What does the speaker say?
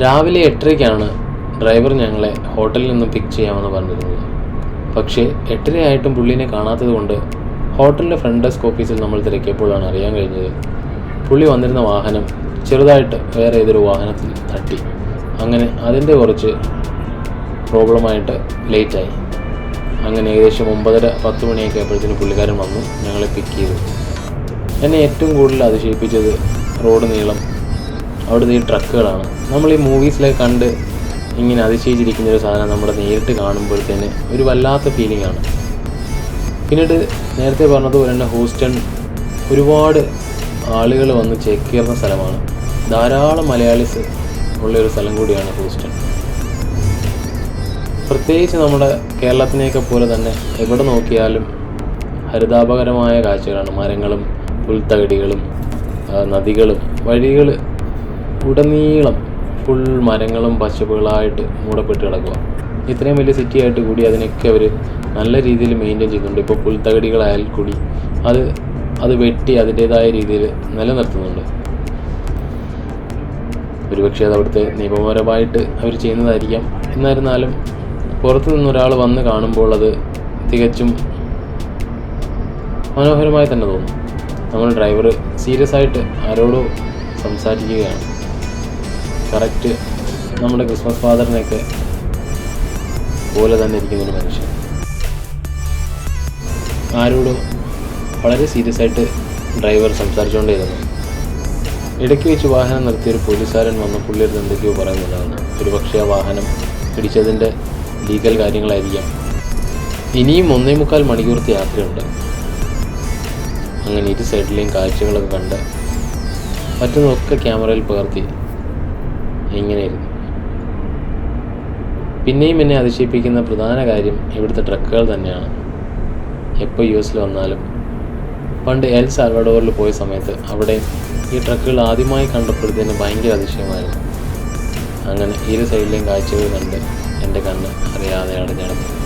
രാവിലെ എട്ടരയ്ക്കാണ് ഡ്രൈവർ ഞങ്ങളെ ഹോട്ടലിൽ നിന്ന് പിക്ക് ചെയ്യാമെന്ന് പറഞ്ഞിരുന്നത്. പക്ഷേ എട്ടരയായിട്ടും പുള്ളിനെ കാണാത്തത് കൊണ്ട് ഹോട്ടലിന്റെ ഫ്രണ്ട് ഡെസ്ക് ഓഫീസിൽ നമ്മൾ തിരക്കിയപ്പോഴാണ് അറിയാൻ കഴിഞ്ഞത്. പുള്ളി വന്നിരുന്ന വാഹനം ചെറുതായിട്ട് വേറെ ഏതൊരു വാഹനത്തിൽ തട്ടി. അങ്ങനെ അതിന്റെ കുറച്ച് പ്രോബ്ലമായിട്ട് ലേറ്റായി. അങ്ങനെ ഏകദേശം ഒമ്പതര പത്ത് മണിയൊക്കെ ആയപ്പോഴത്തേന് പുള്ളിക്കാരൻ വന്നു ഞങ്ങളെ പിക്ക് ചെയ്തു. എന്നെ ഏറ്റവും കൂടുതൽ അതിശയിപ്പിച്ചത് റോഡ് നീളം അവിടുത്തെ ഈ ട്രക്കുകളാണ്. നമ്മൾ ഈ മൂവീസിലൊക്കെ കണ്ട് ഇങ്ങനെ അതിശയിച്ചിരിക്കുന്ന ഒരു സാധനം നമ്മുടെ നേരിട്ട് കാണുമ്പോഴത്തേന് ഒരു വല്ലാത്ത ഫീലിംഗ് ആണ്. പിന്നീട് നേരത്തെ പറഞ്ഞതുപോലെ തന്നെ ഹൂസ്റ്റൺ ഒരുപാട് ആളുകൾ വന്ന് ചേക്കേറുന്ന സ്ഥലമാണ്. ധാരാളം മലയാളീസ് ഉള്ള ഒരു സ്ഥലം കൂടിയാണ് ഹൂസ്റ്റൺ. പ്രത്യേകിച്ച് നമ്മുടെ കേരളത്തിനെയൊക്കെ പോലെ തന്നെ എവിടെ നോക്കിയാലും ഹരിതാപകരമായ കാഴ്ചകളാണ്. മരങ്ങളും പുൽത്തകടികളും നദികളും വഴികൾ ഉടനീളം ഫുൾ മരങ്ങളും പശുപുകളായിട്ട് മൂടപ്പെട്ട് കിടക്കുക. ഇത്രയും വലിയ സിറ്റി ആയിട്ട് കൂടി അതിനൊക്കെ അവർ നല്ല രീതിയിൽ മെയിന്റെയിൻ ചെയ്യുന്നുണ്ട് ഇപ്പോൾ പുൽത്തകടികളായാൽ കൂടി അത് അത് വെട്ടി അതിന്റേതായ രീതിയിൽ നിലനിർത്തുന്നുണ്ട്. ഒരുപക്ഷെ അത് അവിടുത്തെ നിയമപരമായിട്ട് അവർ ചെയ്യുന്നതായിരിക്കാം. എന്നിരുന്നാലും പുറത്തു നിന്നൊരാൾ വന്ന് കാണുമ്പോൾ അത് തികച്ചും മനോഹരമായി തന്നെ തോന്നും. നമ്മൾ ഡ്രൈവർ സീരിയസ് ആയിട്ട് ആരോടോ സംസാരിക്കുകയാണ്. കറക്റ്റ് നമ്മുടെ ക്രിസ്മസ് ഫാദറിനെയൊക്കെ പോലെ തന്നെ ഇരിക്കുന്ന ഒരു മനുഷ്യൻ. ആരോടും വളരെ സീരിയസ് ആയിട്ട് ഡ്രൈവർ സംസാരിച്ചുകൊണ്ടേയിരുന്നു ഇടയ്ക്ക് വെച്ച് വാഹനം നിർത്തിയ ഒരു പോലീസുകാരൻ വന്ന് പുള്ളിയുടെ എന്തൊക്കെയോ പറയുന്നുണ്ടായിരുന്നു. ഒരുപക്ഷെ ആ വാഹനം പിടിച്ചതിന്റെ ലീഗൽ കാര്യങ്ങളായിരിക്കാം. ഇനിയും ഒന്നേ മുക്കാൽ മണിക്കൂർത്തെ യാത്രയുണ്ട്. അങ്ങനെ ഇരു സൈഡിലെയും കാഴ്ചകളൊക്കെ കണ്ട് പറ്റുന്നതൊക്കെ ക്യാമറയിൽ പകർത്തി ഇങ്ങനെയായിരുന്നു. പിന്നെയും എന്നെ അതിശയിപ്പിക്കുന്ന പ്രധാന കാര്യം ഇവിടുത്തെ ട്രക്കുകൾ തന്നെയാണ്. എപ്പോൾ യു എസിൽ വന്നാലും. പണ്ട് എൽ സാൽവഡോറിൽ പോയ സമയത്ത് അവിടെ ഈ ട്രക്കുകൾ ആദ്യമായി കണ്ടപ്പോഴത്തേന് ഭയങ്കര അതിശയമായിരുന്നു. അങ്ങനെ ഇരു സൈഡിലെയും കാഴ്ചകൾ കണ്ട് എന്റെ കണ്ണ് അറിയാതെ അടഞ്ഞടഞ്ഞ്